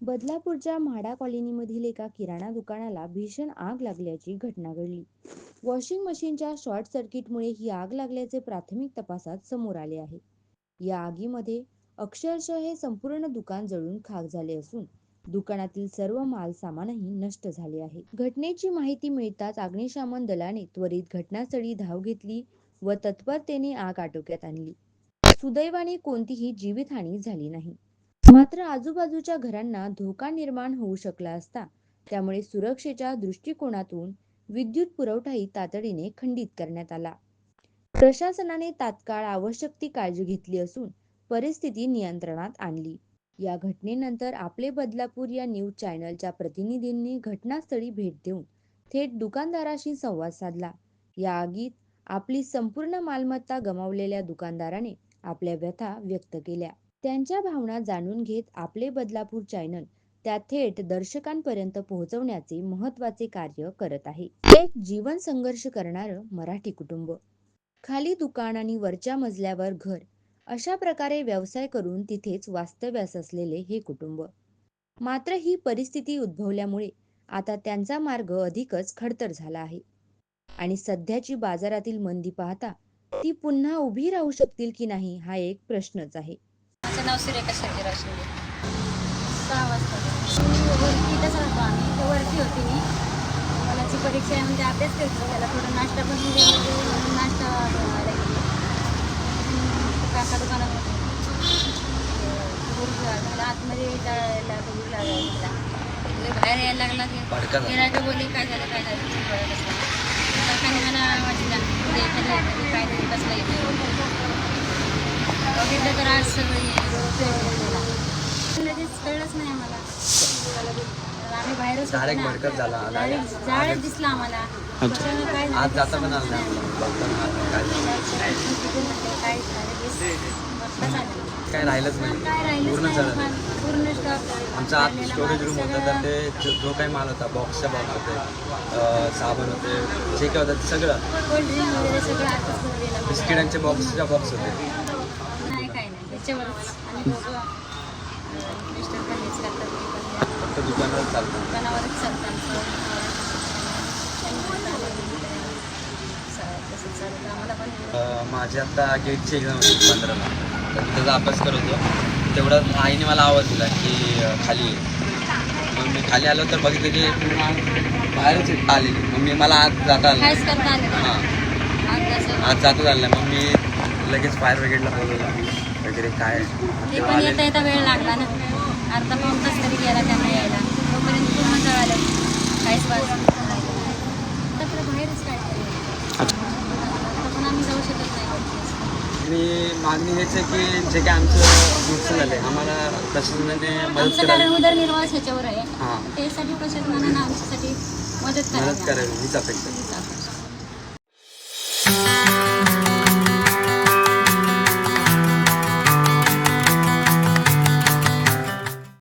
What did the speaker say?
बदलापूरच्या म्हाडा कॉलनीमधील एका किराणा दुकानाला भीषण आग लागल्याची घटना घडली. वॉशिंग मशीनच्या शॉर्ट सर्किटमुळे ही आग लागल्याचे प्राथमिक तपासात समोर आले आहे. या आगीमध्ये अक्षरशः हे संपूर्ण दुकान जळून खाक झाले असून दुकानातील सर्व माल सामानही नष्ट झाले आहे. घटनेची माहिती मिळताच अग्निशमन दलाने त्वरित घटनास्थळी धाव घेतली व तत्परतेने आग आटोक्यात आणली. सुदैवाने कोणतीही जीवितहानी झाली नाही. मात्र आजूबाजूच्या घरांना धोका निर्माण होऊ शकला असता त्यामुळे सुरक्षेच्या दृष्टिकोनातून विद्युत पुरवठाही तातडीने खंडित करण्यात आला. प्रशासनाने तात्काळ आवश्यक ती काळजी घेतली असून परिस्थिती नियंत्रणात आणली. या घटनेनंतर आपले बदलापूर या न्यूज चॅनलच्या प्रतिनिधींनी घटनास्थळी भेट देऊन थेट दुकानदाराशी संवाद साधला. या आगीत आपली संपूर्ण मालमत्ता गमावलेल्या दुकानदाराने आपल्या व्यथा व्यक्त केल्या. त्यांच्या भावना जाणून घेत आपले बदलापूर चॅनल त्या थेट दर्शकांपर्यंत पोहोचवण्याचे महत्त्वाचे कार्य करत आहे. एक जीवन संघर्ष करणारं मराठी कुटुंब. खाली दुकान आणि वरच्या मजल्यावर घर अशा प्रकारे व्यवसाय करून तिथेच वास्तव्यास असलेले हे कुटुंब. मात्र ही परिस्थिती उद्भवल्यामुळे आता त्यांचा मार्ग अधिकच खडतर झाला आहे. आणि सध्याची बाजारातील मंदी पाहता ती पुन्हा उभी राहू शकतील की नाही हा एक प्रश्नच आहे. नाव सुरेखा सर्जेराव शिंदे सहा वाजता. मी वरती इथंच राहतो आम्ही. तर वरती होती मी. मुलाची परीक्षा आहे म्हणजे अभ्यास करतो. त्याला थोडं नाश्ता पण म्हणजे म्हणून नाश्ता बनवायला गेले. काका दुकानात होते मला आतमध्ये जायला गुरु लागायला म्हणजे बाहेर यायला लागला की झाला. गिरायक बोलले काय झालं काय झालं? काकाने मला वाटलं काय तरी बसला येते बघितलं तर आज सगळं लगेच कळलंच नाही आम्हाला. आम्ही बाहेरच भडकत झाला. डायरेक्ट जाळच दिसला आम्हाला. त्याच्यामुळे काय झालं आज जाता पण आलं नाही आम्हाला. बघताना आलं काय झालं. काय झालं? काय राहिलंच काय नाही. राहिलंच पूर्ण नाही झालं पूर्ण स्टॉक आमचा आत स्टोरेज रूम होता तर ते जो जो काही माल होता बॉक्सच्या बॉक्स होते अं, साबण होते जे काय होतं ते सगळं. कोल्ड्रिंक वगैरे सगळं आताच करून दिलं मला. बिस्किटांचे बॉक्सच्या बॉक्स होते. फक्त दुकानावर चालतं. दुकानावरच चालतं माझी आता गेटची एक्झाम होती पंधराला. तर मी त्याचा अभ्यास करत होतो. तेवढा आईने मला आवाज दिला की खाली. मग मी खाली आलो तर बघितलं की पूर्ण बाहेरच आलेली. मग मी मला आत जाता आलं आलं हां. आज आज जाता नाही. मग मी लगेच फायर ब्रिगेडला बोलवलं. वगैरे काय? ते पण येता येता वेळ लागला ना. अर्धा पाऊन तास तरी गेला त्यांना यायला. तोपर्यंत पूर्ण जळालं. काहीच तर बाहेरच काय पण आम्ही जाऊ शकत नाही. आणि मागणी हेच आहे की जे काय आमचं नुकसान झालं आम्हाला प्रशासनाने मदत आमचं कारण करावी उदरनिर्वाह ह्याच्यावर आहे. हां. त्यासाठी प्रशासनानं आमच्यासाठी मदत मदत करावी. करावी हीच अपेक्षा हीच अपेक्षा.